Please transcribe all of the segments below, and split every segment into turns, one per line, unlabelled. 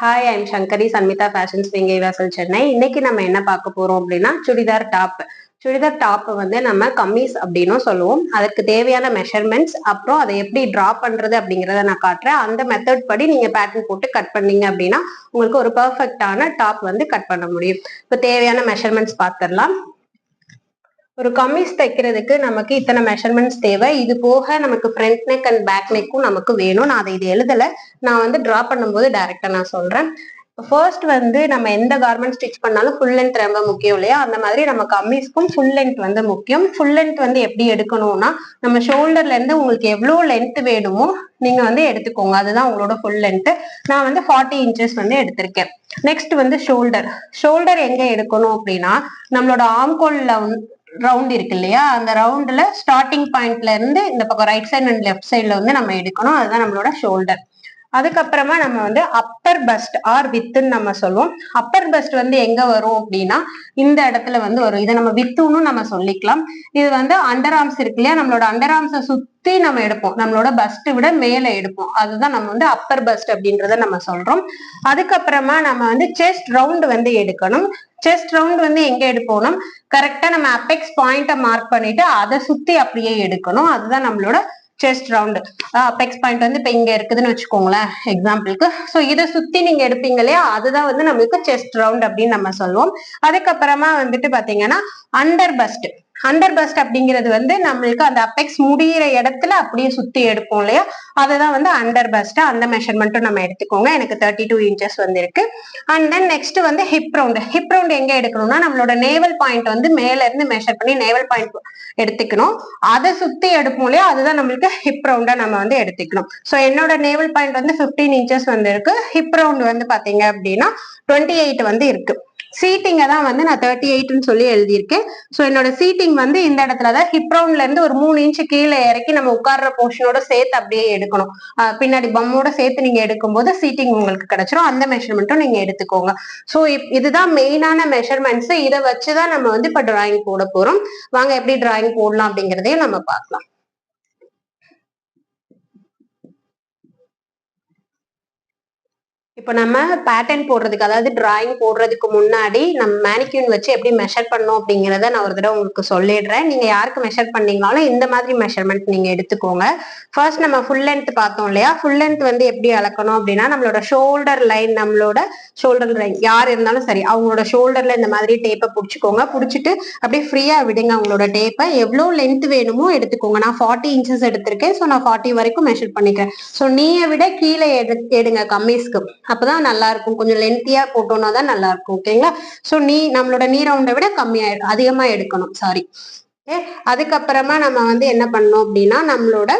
Hi I'm Shankari Sanmitha fashions Vengaivasal Chennai இன்னைக்கு நம்ம என்ன பார்க்க போறோம் அப்படின்னா சுடிதார் டாப். சுடிதார் டாப் வந்து நம்ம கம்மீஸ் அப்படின்னும் சொல்லுவோம். அதுக்கு தேவையான மெஷர்மெண்ட்ஸ் அப்புறம் அதை எப்படி ட்ரா பண்றது அப்படிங்கிறத நான் காட்டுறேன். அந்த மெத்தட் படி நீங்க பேட்டர்ன் போட்டு கட் பண்ணீங்க அப்படின்னா உங்களுக்கு ஒரு பர்ஃபெக்டான டாப் வந்து கட் பண்ண முடியும். இப்போ தேவையான மெஷர்மெண்ட்ஸ் பார்த்துடலாம். ஒரு கம்மிஸ் தைக்கிறதுக்கு நமக்கு இத்தனை மெஷர்மெண்ட்ஸ் தேவை. இது போக நமக்கு ஃப்ரண்ட் நெக் அண்ட் பேக் நெக்கும் நமக்கு வேணும். நான் அதை இது எழுதலை. நான் வந்து ட்ரா பண்ணும்போது டைரக்டா நான் சொல்றேன். ஃபர்ஸ்ட் வந்து நம்ம எந்த கார்மெண்ட் ஸ்டிச் பண்ணாலும் ஃபுல் லென்த் ரொம்ப முக்கியம் இல்லையா? அந்த மாதிரி நம்ம கம்மிஸ்க்கும் ஃபுல் லென்த் வந்து முக்கியம். ஃபுல் லென்த் வந்து எப்படி எடுக்கணும்னா நம்ம ஷோல்டர்ல இருந்து உங்களுக்கு எவ்வளோ லென்த் வேணுமோ நீங்க வந்து எடுத்துக்கோங்க. அதுதான் உங்களோட ஃபுல் லென்த் நான் வந்து ஃபார்ட்டி இன்ச்சஸ் வந்து எடுத்திருக்கேன். நெக்ஸ்ட் வந்து ஷோல்டர் ஷோல்டர் எங்க எடுக்கணும் அப்படின்னா நம்மளோட ஆம்கோல்ல ரவுண்ட் இருக்கு இல்லையா? அந்த ரவுண்ட்ல ஸ்டார்டிங் பாயிண்ட்ல இருந்து இந்த பக்கம் ரைட் சைடு அண்ட் லெஃப்ட் சைட்ல வந்து நம்ம எடுக்கணும். அதுதான் நம்மளோட ஷோல்டர் அதுக்கப்புறமா நம்ம வந்து அப்பர் பஸ்ட் ஆர் வித்துன்னு நம்ம சொல்லுவோம். அப்பர் பஸ்ட் வந்து எங்க வரும் அப்படின்னா இந்த இடத்துல வந்து வரும். இதை நம்ம வித்துன்னு நம்ம சொல்லிக்கலாம். இது வந்து அண்டர் ஆர்ம்ஸ் இருக்கு இல்லையா? நம்மளோட அண்டர் ஆர்ம்ஸை சுத்தி நம்ம எடுப்போம். நம்மளோட பஸ்ட் விட மேல எடுப்போம். அதுதான் நம்ம வந்து அப்பர் பஸ்ட் அப்படின்றத நம்ம சொல்றோம். அதுக்கப்புறமா நம்ம வந்து செஸ்ட் ரவுண்ட் வந்து எடுக்கணும். செஸ்ட் ரவுண்ட் வந்து எங்க எடுப்போம்னா கரெக்டா நம்ம அப்பெக்ஸ் பாயிண்ட மார்க் பண்ணிட்டு அதை சுத்தி அப்படியே எடுக்கணும். அதுதான் நம்மளோட செஸ்ட் ரவுண்டு அப்பெக்ஸ் பாயிண்ட் வந்து இப்ப இங்க இருக்குதுன்னு வச்சுக்கோங்களேன் எக்ஸாம்பிளுக்கு ஸோ இதை சுத்தி நீங்க எடுப்பீங்க இல்லையா? அதுதான் வந்து நம்மளுக்கு செஸ்ட் ரவுண்ட் அப்படின்னு நம்ம சொல்லுவோம் அதுக்கப்புறமா வந்துட்டு பாத்தீங்கன்னா அண்டர் பஸ்ட் அண்டர் பஸ்ட் அப்படிங்கிறது வந்து நம்மளுக்கு அந்த அப்பெக்ஸ் முடியிற இடத்துல அப்படியே சுத்தி எடுப்போம் இல்லையா? அதுதான் வந்து அண்டர் பஸ்ட் அந்த மெஷர்மெண்ட்டும் நம்ம எடுத்துக்கோங்க. எனக்கு தேர்ட்டி டூ இன்ச்சஸ் வந்து இருக்கு அண்ட் தென் நெக்ஸ்ட் வந்து ஹிப் ரவுண்ட் ஹிப் ரவுண்ட் எங்க எடுக்கணும்னா நம்மளோட நேவல் பாயிண்ட் வந்து மேல இருந்து மெஷர் பண்ணி நேவல் பாயிண்ட் எடுத்துக்கணும். அதை சுத்தி எடுப்போம் இல்லையா? அதுதான் நம்மளுக்கு ஹிப் ரவுண்டா நம்ம வந்து எடுத்துக்கணும். ஸோ என்னோட நேவல் பாயிண்ட் வந்து பிப்டீன் இன்ச்சஸ் வந்து இருக்கு ஹிப் ரவுண்ட் வந்து பாத்தீங்க அப்படின்னா டுவெண்ட்டி எயிட் வந்து இருக்கு. சீட்டிங்கை தான் வந்து நான் தேர்ட்டி எயிட்னு சொல்லி எழுதியிருக்கேன். ஸோ என்னோட சீட்டிங் வந்து இந்த இடத்துல தான். ஹிப் ரவுண்ட்ல இருந்து ஒரு மூணு இன்ச்சு கீழே இறக்கி நம்ம உட்கார்ற போர்ஷனோட சேர்த்து அப்படியே எடுக்கணும். பின்னாடி பம்மோட சேர்த்து நீங்க எடுக்கும்போது சீட்டிங் உங்களுக்கு கிடைச்சிரும். அந்த மெஷர்மெண்ட்டும் நீங்க எடுத்துக்கோங்க. ஸோ இதுதான் மெயினான மெஷர்மெண்ட்ஸ் இதை வச்சுதான் நம்ம வந்து இப்ப டிராயிங் போட போறோம். வாங்க எப்படி டிராயிங் போடலாம் அப்படிங்கிறதையும் நம்ம பார்க்கலாம். இப்போ நம்ம பேட்டர்ன் போடுறதுக்கு அதாவது டிராயிங் போடுறதுக்கு முன்னாடி நம்ம மேனிக்யூன் வச்சு எப்படி மெஷர் பண்ணோம் அப்படிங்கிறத நான் ஒரு தடவை உங்களுக்கு சொல்லிடுறேன். நீங்கள் யாருக்கு மெஷர் பண்ணீங்கனாலும் இந்த மாதிரி மெஷர்மெண்ட் நீங்கள் எடுத்துக்கோங்க. ஃபர்ஸ்ட் நம்ம ஃபுல் லென்த் பார்த்தோம் இல்லையா? ஃபுல் லென்த் வந்து எப்படி அளக்கணும் அப்படின்னா நம்மளோட ஷோல்டர் லைன் நம்மளோட ஷோல்டர் லைன் யார் இருந்தாலும் சரி அவங்களோட ஷோல்டர்ல இந்த மாதிரி டேப்பை பிடிச்சிக்கோங்க. பிடிச்சிட்டு அப்படியே ஃப்ரீயா விடுங்க அவங்களோட டேப்பை எவ்வளோ லென்த் வேணுமோ எடுத்துக்கோங்க. நான் ஃபார்ட்டி இன்ச்சஸ் எடுத்திருக்கேன் ஸோ நான் ஃபார்ட்டி வரைக்கும் மெஷர் பண்ணிக்கிறேன். ஸோ நீயை விட கீழே எடு எடுங்க கம்மீஸ்க்கு அப்பதான் நல்லா இருக்கும் கொஞ்சம் லென்த்தியா போட்டோம்னா தான் நல்லா இருக்கும் ஓகேங்களா ஸோ நீ நம்மளோட நீ ரவுண்டை விட கம்மியா அதிகமா எடுக்கணும் சாரி அதுக்கப்புறமா நம்ம வந்து என்ன பண்ணோம் அப்படின்னா நம்மளோட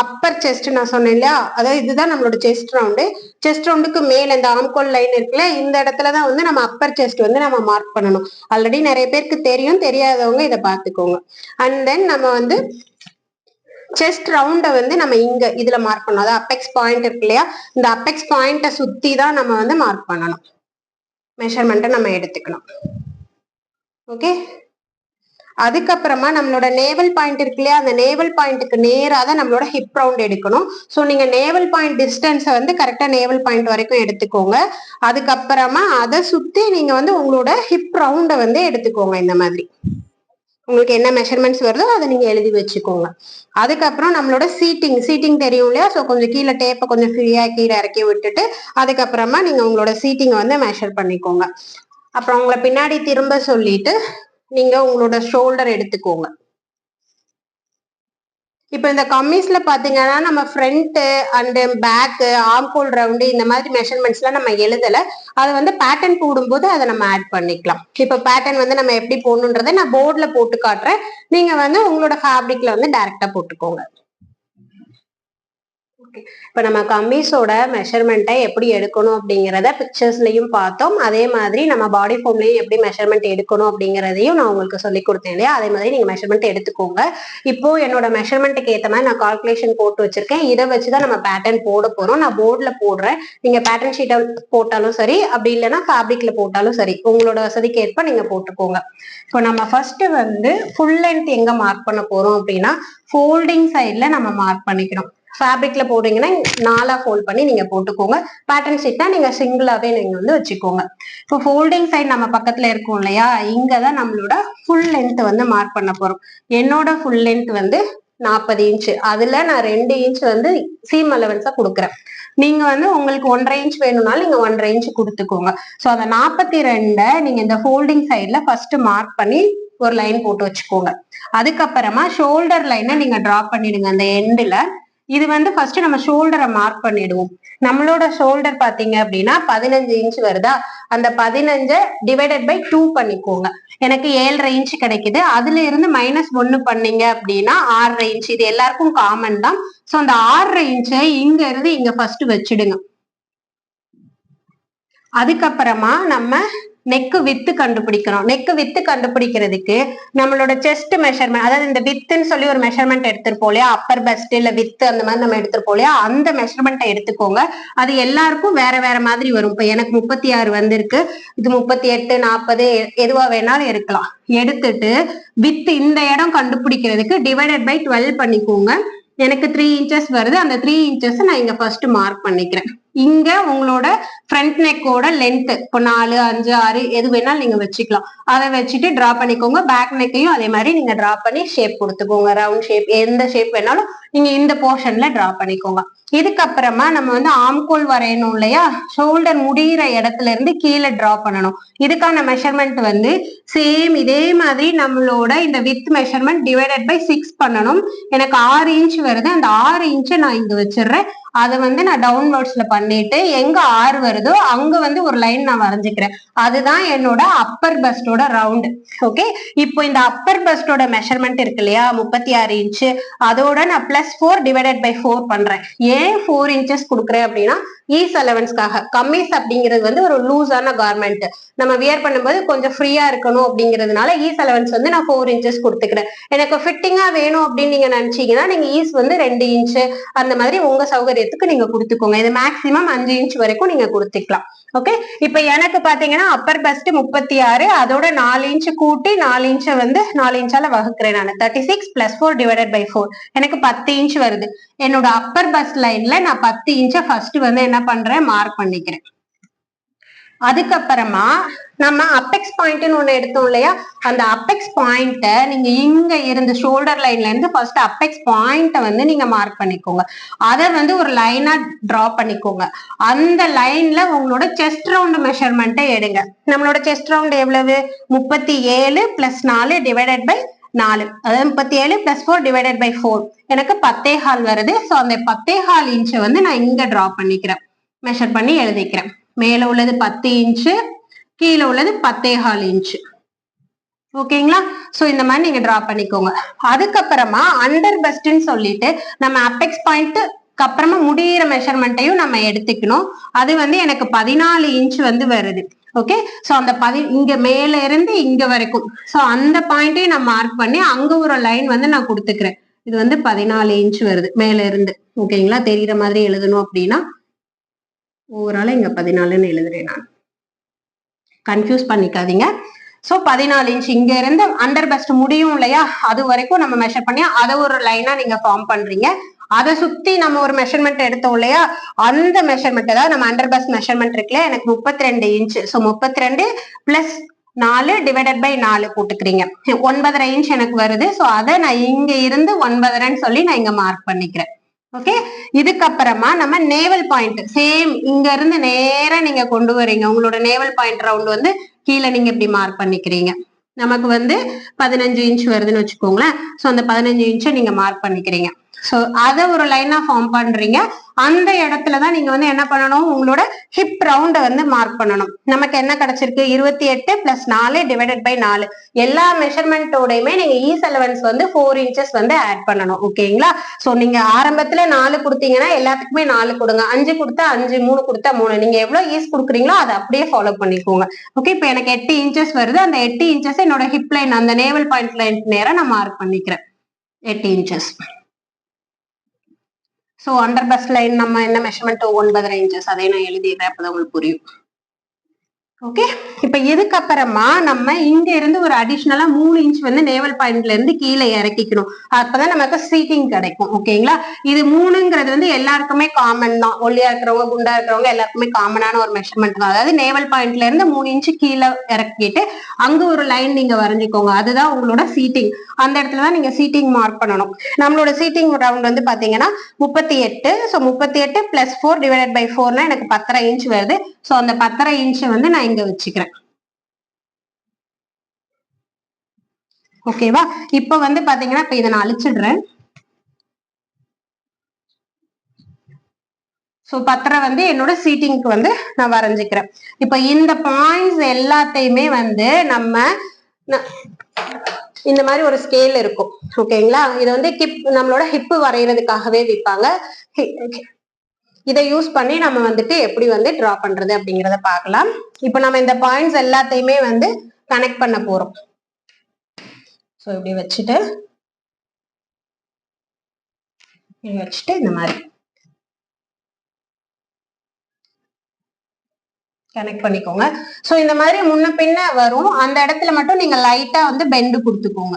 அப்பர் செஸ்ட் நான் சொன்னேன் இல்லையா? அதாவது இதுதான் நம்மளோட செஸ்ட் ரவுண்டு செஸ்ட் ரவுண்டுக்கு மேல இந்த ஆம்கோல் லைன் இருக்குல்ல இந்த இடத்துல தான் வந்து நம்ம அப்பர் செஸ்ட் வந்து நம்ம மார்க் பண்ணணும். ஆல்ரெடி நிறைய பேருக்கு தெரியும் தெரியாதவங்க இதை பார்த்துக்கோங்க. அண்ட் தென் நம்ம வந்து செஸ்ட் ரவுண்டை வந்து நம்ம இங்க இதுல மார்க் பண்ணணும். அதாவது அப்பெக்ஸ் பாயிண்ட் இருக்கு இல்லையா? இந்த அப்பெக்ஸ் பாயிண்ட்டை சுத்தி தான் நம்ம வந்து மார்க் பண்ணணும். மெஷர்மெண்ட்டை நம்ம எடுத்துக்கணும். ஓகே அதுக்கப்புறமா நம்மளோட நேவல் பாயிண்ட் இருக்கு இல்லையா? அந்த நேவல் பாயிண்ட்டுக்கு நேராக தான் நம்மளோட ஹிப் ரவுண்ட் எடுக்கணும். ஸோ நீங்க நேவல் பாயிண்ட் டிஸ்டன்ஸை வந்து கரெக்டா நேவல் பாயிண்ட் வரைக்கும் எடுத்துக்கோங்க. அதுக்கப்புறமா அதை சுத்தி நீங்க வந்து உங்களோட ஹிப் ரவுண்டை வந்து எடுத்துக்கோங்க இந்த மாதிரி. உங்களுக்கு என்ன மெஷர்மெண்ட்ஸ் வருதோ அதை நீங்க எழுதி வச்சுக்கோங்க. அதுக்கப்புறம் நம்மளோட சீட்டிங் சீட்டிங் தெரியும் இல்லையா? ஸோ கொஞ்சம் கீழே டேப்பை கொஞ்சம் ஃப்ரீயா கீழே இறக்கி விட்டுட்டு அதுக்கப்புறமா நீங்க உங்களோட சீட்டிங்கை வந்து மெஷர் பண்ணிக்கோங்க. அப்புறம் உங்களை பின்னாடி திரும்ப சொல்லிட்டு நீங்க உங்களோட ஷோல்டர் எடுத்துக்கோங்க. இப்போ இந்த கம்மிஸ்ல பாத்தீங்கன்னா நம்ம ஃப்ரண்ட் அண்ட் பேக் ஆம்கோல் ரவுண்டு இந்த மாதிரி மெஷர்மெண்ட்ஸ்லாம் நம்ம எழுதல. அதை வந்து பேட்டர்ன் போடும்போது அதை நம்ம ஆட் பண்ணிக்கலாம். இப்போ பேட்டர்ன் வந்து நம்ம எப்படி போடணுன்றதை நான் போர்டில் போட்டு காட்டுறேன். நீங்க வந்து உங்களோட ஃபேப்ரிக்ல வந்து டைரக்டா போட்டுக்கோங்க. இப்போ நம்ம கம்மீஸோட மெஷர்மெண்ட்டை எப்படி எடுக்கணும் அப்படிங்கிறத பிக்சர்ஸ்லையும் பார்த்தோம். அதே மாதிரி நம்ம பாடி ஃபார்ம்லையும் எப்படி மெஷர்மெண்ட் எடுக்கணும் அப்படிங்கிறதையும் நான் உங்களுக்கு சொல்லி கொடுத்தேன் இல்லையா? அதே மாதிரி நீங்கள் மெஷர்மெண்ட் எடுத்துக்கோங்க. இப்போ என்னோட மெஷர்மெண்ட்டுக்கு ஏற்ற மாதிரி நான் கால்குலேஷன் போட்டு வச்சிருக்கேன். இதை வச்சு தான் நம்ம பேட்டர்ன் போட போகிறோம் நான் போர்டில் போடுறேன். நீங்கள் பேட்டர்ன் ஷீட்டை போட்டாலும் சரி அப்படி இல்லைன்னா ஃபேப்ரிக்ல போட்டாலும் சரி உங்களோட வசதிக்கு ஏற்ப நீங்கள் போட்டுக்கோங்க. இப்போ நம்ம ஃபர்ஸ்ட் வந்து ஃபுல் லென்த் எங்க மார்க் பண்ண போறோம் அப்படின்னா ஃபோல்டிங் சைடில் நம்ம மார்க் பண்ணிக்கணும். ஃபேப்ரிக்ல போடுறீங்கன்னா நாலா ஃபோல்ட் பண்ணி நீங்க போட்டுக்கோங்க. பேட்டர்ன் ஷீட்னா நீங்க சிங்கிளாவே நீங்க வந்து வச்சுக்கோங்க. இப்போ ஃபோல்டிங் சைட் நம்ம பக்கத்துல இருக்கோம் இல்லையா? இங்கதான் நம்மளோட ஃபுல் லென்த் வந்து மார்க் பண்ண போறோம். என்னோட ஃபுல் லென்த் வந்து நாற்பது இன்ச் அதுல நான் ரெண்டு இன்ச் வந்து சீம் அலவன்ஸா கொடுக்குறேன். நீங்க வந்து உங்களுக்கு ஒன்றரை இன்ச் வேணும்னாலும் நீங்க ஒன்றரை இன்ச் கொடுத்துக்கோங்க. ஸோ அந்த நாற்பத்தி ரெண்டை நீங்க இந்த ஃபோல்டிங் சைட்ல ஃபர்ஸ்ட் மார்க் பண்ணி ஒரு லைன் போட்டு வச்சுக்கோங்க. அதுக்கப்புறமா ஷோல்டர் லைனை நீங்க டிரா பண்ணிடுங்க. அந்த எண்டுல இது வந்து ஃபர்ஸ்ட் நம்ம ஷோல்டரை மார்க் பண்ணிடுவோம். நம்மளோட ஷோல்டர் பாத்தீங்க அப்படின்னா பதினஞ்சு இன்ச் வருதா? அந்த பதினஞ்சை டிவைடட் பை டூ பண்ணிக்கோங்க. எனக்கு ஏழரை இன்ச் கிடைக்குது. அதுல இருந்து மைனஸ் ஒன்னு பண்ணீங்க அப்படின்னா ஆறரை இன்ச் இது எல்லாருக்கும் காமன் தான். சோ அந்த ஆறரை இன்ச்சை இங்க இருந்து இங்க ஃபர்ஸ்ட் வச்சிடுங்க. அதுக்கப்புறமா நம்ம நெக்கு வித்து கண்டுபிடிக்கணும் நெக்கு வித்து கண்டுபிடிக்கிறதுக்கு நம்மளோட செஸ்ட் மெஷர்மெண்ட் அதாவது இந்த வித்துன்னு சொல்லி ஒரு மெஷர்மெண்ட் எடுத்திருப்போம் இல்லையா? அப்பர் பெஸ்ட் இல்ல வித்து அந்த மாதிரி நம்ம எடுத்திருப்போம் இல்லையா? அந்த மெஷர்மெண்ட்டை எடுத்துக்கோங்க. அது எல்லாருக்கும் வேற வேற மாதிரி வரும். இப்ப எனக்கு முப்பத்தி ஆறு வந்திருக்கு. இது முப்பத்தி எட்டு நாற்பது எதுவா வேணாலும் இருக்கலாம் எடுத்துட்டு வித்து இந்த இடம் கண்டுபிடிக்கிறதுக்கு டிவைடட் பை டுவெல் பண்ணிக்கோங்க. எனக்கு த்ரீ இன்ச்சஸ் வருது. அந்த த்ரீ இன்ச்சஸ் நான் இங்க ஃபர்ஸ்ட் மார்க் பண்ணிக்கிறேன். இங்க உங்களோட ஃப்ரண்ட் நெக்கோட லென்த் இப்போ நாலு அஞ்சு ஆறு எது வேணாலும் நீங்க வச்சுக்கலாம். அதை வச்சுட்டு டிரா பண்ணிக்கோங்க. பேக் நெக்கையும் அதே மாதிரி நீங்க டிரா பண்ணி ஷேப் கொடுத்துக்கோங்க. ரவுண்ட் ஷேப் எந்த ஷேப் வேணாலும் நீங்க இந்த போர்ஷன்ல டிரா பண்ணிக்கோங்க. இதுக்கப்புறமா நம்ம வந்து ஆம்கோல் வரையணும் இல்லையா? ஷோல்டர் முடியிற இடத்துல இருந்து கீழே டிரா பண்ணணும். இதுக்கான மெஷர்மெண்ட் வந்து சேம் இதே மாதிரி நம்மளோட இந்த width measurement divided by six பண்ணணும். எனக்கு ஆறு இன்ச் வருது. அந்த ஆறு இன்ச்சை நான் இங்க வச்சிடுறேன். அதை வந்து நான் டவுன்வர்ட்ஸ்ல பண்ணிட்டு எங்க ஆறு வருதோ அங்க வந்து ஒரு லைன் நான் வரைஞ்சுக்கிறேன். அதுதான் என்னோட அப்பர் பஸ்டோட ரவுண்ட் ஓகே இப்போ இந்த அப்பர் பஸ்டோட மெஷர்மெண்ட் இருக்கு இல்லையா? முப்பத்தி ஆறு இன்ச்சு அதோட நான் plus four divided by four பண்றேன். ஏன் ஃபோர் இன்ச்சஸ் கொடுக்குறேன் அப்படின்னா ஈஸ் அலவன்ஸ்க்காக கம்மிஸ் அப்படிங்கிறது வந்து ஒரு லூஸான கார்மெண்ட் நம்ம வியர் பண்ணும்போது கொஞ்சம் ஃப்ரீயா இருக்கணும் அப்படிங்கிறதுனால ஈஸ் அலவன்ஸ் வந்து நான் ஃபோர் இன்ச்சஸ் கொடுத்துக்கிறேன். எனக்கு ஃபிட்டிங்கா வேணும் அப்படின்னு நீங்க நினைச்சீங்கன்னா நீங்க ஈஸ் வந்து ரெண்டு இன்ச்சு அந்த மாதிரி உங்க சௌகரியத்துக்கு நீங்க கொடுத்துக்கோங்க. இது மேக்சிமம் அஞ்சு இன்ச் வரைக்கும் நீங்க கொடுத்துக்கலாம். ஓகே இப்ப எனக்கு பாத்தீங்கன்னா அப்பர் பஸ்ட் முப்பத்தி ஆறு அதோட நாலு இன்ச் கூட்டி நாலு இன்ச்சை வந்து நாலு இன்ச்சால வகுக்கிறேன் நான். Thirty six plus four divided by four எனக்கு பத்து இன்ச் வருது. என்னோட அப்பர் பஸ்ட் லைன்ல நான் பத்து இன்ச்சை ஃபர்ஸ்ட் வந்து என்ன பண்றேன்? மார்க் பண்ணிக்கிறேன். அதுக்கப்புறமா நம்ம அப்பெக்ஸ் பாயிண்ட்னு ஒண்ணு எடுத்தோம் இல்லையா? அந்த அப்பெக்ஸ் பாயிண்ட்டை நீங்க இங்க இருந்து ஷோல்டர் லைன்ல இருந்து ஃபர்ஸ்ட் அப்பெக்ஸ் பாயிண்ட்டை வந்து நீங்க மார்க் பண்ணிக்கோங்க. அதை வந்து ஒரு லைனா டிரா பண்ணிக்கோங்க. அந்த லைன்ல உங்களோட செஸ்ட் ரவுண்ட் மெஷர்மெண்ட்டை எடுங்க. நம்மளோட செஸ்ட் ரவுண்ட் எவ்வளவு? முப்பத்தி ஏழு பிளஸ் நாலு டிவைடட் பை நாலு. அதாவது முப்பத்தி ஏழு plus four divided by four எனக்கு பத்தே ஹால் வருது. ஸோ அந்த பத்தே ஹால் இன்ச்சை வந்து நான் இங்க டிரா பண்ணிக்கிறேன். மெஷர் பண்ணி எழுதிக்கிறேன். மேல உள்ளது பத்து இன்ச்சு கீழே உள்ளது பத்தேகால் இன்ச்சு. ஓகேங்களா? சோ இந்த மாதிரி நீங்க டிரா பண்ணிக்கோங்க. அதுக்கப்புறமா அண்டர் பெஸ்ட்னு சொல்லிட்டு நம்ம அப்பெக்ஸ் பாயிண்ட் அப்புறமா முடியிற மெஷர்மெண்ட்டையும் நம்ம எடுத்துக்கணும். அது வந்து எனக்கு பதினாலு இன்ச் வந்து வருது. ஓகே சோ அந்த பதி இங்க மேல இருந்து இங்க வரைக்கும். சோ அந்த பாயிண்டையும் நான் மார்க் பண்ணி அங்க ஒரு லைன் வந்து நான் கொடுத்துக்கிறேன். இது வந்து பதினாலு இன்ச் வருது மேல இருந்து. ஓகேங்களா? தெரியுற மாதிரி எழுதணும் அப்படின்னா. ஓவராலாக இங்கே பதினாலுன்னு எழுதுறேன் நான். கன்ஃபியூஸ் பண்ணிக்காதீங்க. ஸோ பதினாலு இன்ச் இங்க இருந்து அண்டர் பெஸ்ட் முடியும் இல்லையா? அது வரைக்கும் நம்ம மெஷர் பண்ணி அதை ஒரு லைனா நீங்க ஃபார்ம் பண்றீங்க. அதை சுத்தி நம்ம ஒரு மெஷர்மெண்ட் எடுத்தோம் இல்லையா? அந்த மெஷர்மெண்ட் அதாவது நம்ம அண்டர் பெஸ்ட் மெஷர்மெண்ட் இருக்குல்ல எனக்கு முப்பத்தி ரெண்டு இன்ச் ஸோ முப்பத்தி ரெண்டு பிளஸ் நாலு டிவைடட் பை நாலு போட்டுக்கிறீங்க. ஒன்பதரை இன்ச் எனக்கு வருது. ஸோ அதை நான் இங்க இருந்து ஒன்பதரைன்னு சொல்லி நான் இங்க மார்க் பண்ணிக்கிறேன். ஓகே இதுக்கப்புறமா நம்ம நேவல் பாயிண்ட் சேம் இங்க இருந்து நேரா நீங்க கொண்டு வரீங்க உங்களோட நேவல் பாயிண்ட் ரவுண்ட் வந்து கீழே நீங்க இப்படி மார்க் பண்ணிக்கிறீங்க. நமக்கு வந்து பதினஞ்சு இன்ச் வருதுன்னு வச்சுக்கோங்களேன். ஸோ அந்த பதினஞ்சு இன்ச்சை நீங்க மார்க் பண்ணிக்கிறீங்க. ஸோ அதை ஒரு லைனா ஃபார்ம் பண்றீங்க. அந்த இடத்துல தான் நீங்க வந்து என்ன பண்ணணும்? உங்களோட ஹிப் ரவுண்டை வந்து மார்க் பண்ணணும். நமக்கு என்ன கிடைச்சிருக்கு? இருபத்தி எட்டு பிளஸ் நாலு டிவைடட் பை நாலு. எல்லா மெஷர்மெண்ட்டோடையுமே நீங்க ஈஸ் அலவன்ஸ் வந்து ஃபோர் இன்ச்சஸ் வந்து ஆட் பண்ணணும். ஓகேங்களா ஸோ நீங்க ஆரம்பத்துல நாலு கொடுத்தீங்கன்னா எல்லாத்துக்குமே நாலு கொடுங்க. அஞ்சு கொடுத்தா அஞ்சு மூணு கொடுத்தா மூணு. நீங்க எவ்வளவு ஈஸ் கொடுக்குறீங்களோ அதை அப்படியே ஃபாலோ பண்ணிக்கோங்க. ஓகே இப்போ எனக்கு எட்டு இன்ச்சஸ் வருது. அந்த எட்டு இன்ச்சஸ் என்னோட ஹிப் லைன் அந்த நேவல் பாயிண்ட் லைன் நேரம் நான் மார்க் பண்ணிக்கிறேன். எட்டு inches so under bust line நம்ம என்ன மெஷர்மெண்ட் ஒன்பதரை இன்ச்சஸ் அதை நான் எழுதிடுறேன் அப்பதான் உங்களுக்கு புரியும். ஓகே இப்ப இதுக்கப்புறமா நம்ம இங்க இருந்து ஒரு அடிஷ்னலா மூணு இன்ச் வந்து நேவல் பாயிண்ட்ல இருந்து கீழே இறக்கிக்கணும். அப்பதான் நமக்கு சீட்டிங் கிடைக்கும். ஓகேங்களா இது மூணுங்கிறது வந்து எல்லாருக்குமே காமன் தான். ஒல்லியா இருக்கிறவங்க குண்டா இருக்கிறவங்க எல்லாருக்குமே காமனான ஒரு மெஷர்மெண்ட் தான். அதாவது நேவல் பாயிண்ட்ல இருந்து மூணு இன்ச் கீழே இறக்கிட்டு அங்க ஒரு லைன் நீங்க வரைஞ்சிக்கோங்க. அதுதான் உங்களோட சீட்டிங் அந்த இடத்துல தான் நீங்க சீட்டிங் மார்க் பண்ணணும். நம்மளோட சீட்டிங் ரவுண்ட் வந்து பாத்தீங்கன்னா முப்பத்தி எட்டு. ஸோ முப்பத்தி எட்டு பிளஸ் ஃபோர் டிவைடட் பை ஃபோர்னா எனக்கு பத்தரை இன்ச் வருது. ஸோ அந்த பத்தரை இன்ச் வந்து நான் இங்க வச்சுக்கிறேன். ஓகேவா இப்ப வந்து பாத்தீங்கன்னா இப்ப இதை நான் அழிச்சிடுறேன். ஸோ பத்திரை வந்து என்னோட சீட்டிங்க்கு வந்து நான் வரைஞ்சிக்கிறேன். இப்போ இந்த பாயிண்ட்ஸ் எல்லாத்தையுமே வந்து நம்ம இந்த மாதிரி ஒரு ஸ்கேல் இருக்கும். ஓகேங்களா இது வந்து கிப் நம்மளோட ஹிப்பு வரைகிறதுக்காகவே விற்பாங்க. இதை யூஸ் பண்ணி நம்ம வந்துட்டு எப்படி வந்து ட்ரா பண்றது அப்படிங்கிறத பார்க்கலாம். இப்போ நம்ம இந்த பாயிண்ட்ஸ் எல்லாத்தையுமே வந்து கனெக்ட் பண்ண போறோம். ஸோ இப்படி வச்சுட்டு இப்படி வச்சுட்டு இந்த மாதிரி. கனெக்ட் பண்ணிக்கோங்க. ஸோ இந்த மாதிரி முன்ன பின்ன வரும். அந்த இடத்துல மட்டும் நீங்க லைட்டா வந்து பெண்டு கொடுத்துக்கோங்க.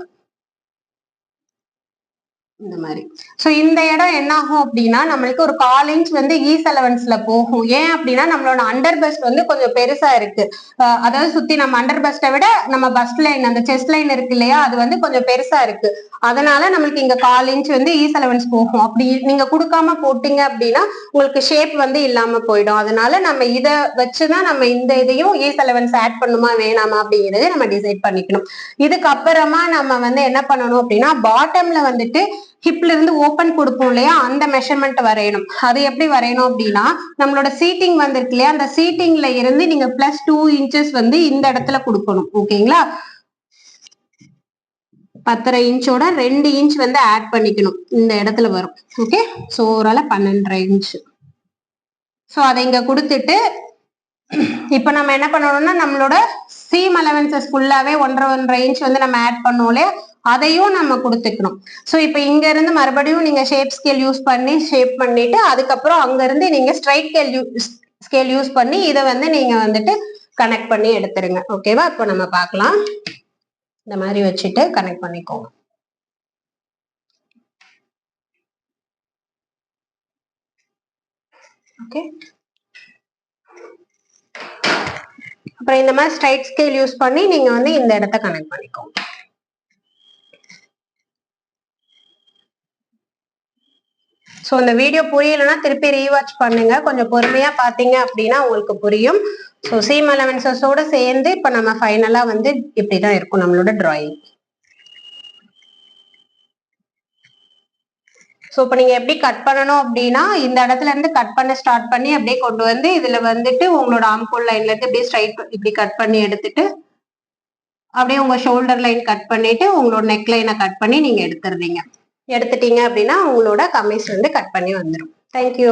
இந்த மாதிரி. ஸோ இந்த இடம் என்ன ஆகும் அப்படின்னா நம்மளுக்கு ஒரு கால் இன்ச் வந்து ஈஸ் அலவன்ஸ்ல போகும். ஏன் அப்படின்னா நம்மளோட அண்டர் பஸ்ட் வந்து கொஞ்சம் பெருசா இருக்கு. அஹ் அதாவது சுத்தி நம்ம அண்டர் பஸ்ட்டை விட நம்ம பஸ்ட் லைன் அந்த செஸ்ட் லைன் இருக்கு இல்லையா? அது வந்து கொஞ்சம் பெருசா இருக்கு. அதனால நம்மளுக்கு இங்க கால் இன்ச் வந்து e ஈஸ் அலவன்ஸ் போகும். அப்படி நீங்க கொடுக்காம போட்டீங்க அப்படின்னா உங்களுக்கு ஷேப் வந்து இல்லாம போயிடும். அதனால நம்ம இதை வச்சுதான் நம்ம இந்த இதையும் ஈஸ் அலவன்ஸ் ஆட் பண்ணுமா வேணாமா அப்படிங்கறத நம்ம டிசைட் பண்ணிக்கணும். இதுக்கு அப்புறமா நம்ம வந்து என்ன பண்ணணும் அப்படின்னா பாட்டம்ல வந்துட்டு ஹிப்ல இருந்து ஓபன் கொடுப்போம் இல்லையா அந்த மெஷர்மெண்ட் வரையணும். அது எப்படி வரையணும் அப்படின்னா நம்மளோட சீட்டிங் வந்திருக்கு இல்லையா அந்த சீட்டிங்ல இருந்து நீங்க பிளஸ் டூ இன்ச்சஸ் வந்து இந்த இடத்துல கொடுக்கணும். ஓகேங்களா? பத்தரை இன்ச்சோட ரெண்டு இன்ச் வந்து ஆட் பண்ணிக்கணும். இந்த இடத்துல வரும். ஓகே ஸோ ஓரால பன்னெண்டரை இன்ச். ஸோ அதை இங்கே கொடுத்துட்டு இப்போ நம்ம என்ன பண்ணணும்னா நம்மளோட சீம் அலவன்சஸ் ஃபுல்லாகவே ஒன்றரை ஒன்றரை இன்ச் வந்து நம்ம ஆட் பண்ணோம் இல்லையா? அதையும் நம்ம கொடுத்துக்கணும். ஸோ இப்போ இங்கேருந்து மறுபடியும் நீங்கள் ஷேப் ஸ்கேல் யூஸ் பண்ணி ஷேப் பண்ணிட்டு அதுக்கப்புறம் அங்கேருந்து நீங்கள் ஸ்ட்ரைட் ஸ்கேல் ஸ்கேல் யூஸ் பண்ணி இதை வந்து நீங்கள் வந்துட்டு கனெக்ட் பண்ணி எடுத்துருங்க. ஓகேவா இப்போ நம்ம பார்க்கலாம். இந்த மாதிரி வச்சுட்டு கனெக்ட் பண்ணிக்கோங்க. ஓகே அப்புறம் இந்த மாதிரி ஸ்ட்ரைட் ஸ்கேல் யூஸ் பண்ணி நீங்க வந்து இந்த இடத்த கனெக்ட் பண்ணிக்கோங்க. ஸோ இந்த வீடியோ புரியலைன்னா திருப்பி ரீவாச் பண்ணுங்க. கொஞ்சம் பொறுமையா பார்த்தீங்க அப்படின்னா உங்களுக்கு புரியும். ஸோ சீம் அலவன்சஸோட சேர்ந்து இப்போ நம்ம ஃபைனலா வந்து இப்படி தான் இருக்கும் நம்மளோட டிராயிங் ஸோ இப்போ நீங்க எப்படி கட் பண்ணணும் அப்படின்னா இந்த இடத்துல இருந்து கட் பண்ண ஸ்டார்ட் பண்ணி அப்படியே கொண்டு வந்து இதுல வந்துட்டு உங்களோட ஆம்கோல் லைன்ல இருந்து அப்படியே ஸ்ட்ரைட் இப்படி கட் பண்ணி எடுத்துட்டு அப்படியே உங்க ஷோல்டர் லைன் கட் பண்ணிட்டு உங்களோட நெக் லைனை கட் பண்ணி நீங்கள் எடுத்துடுறீங்க. எடுத்துட்டீங்க அப்படின்னா உங்களோட கமீஸ் வந்து கட் பண்ணி வந்துடும் தேங்க்யூ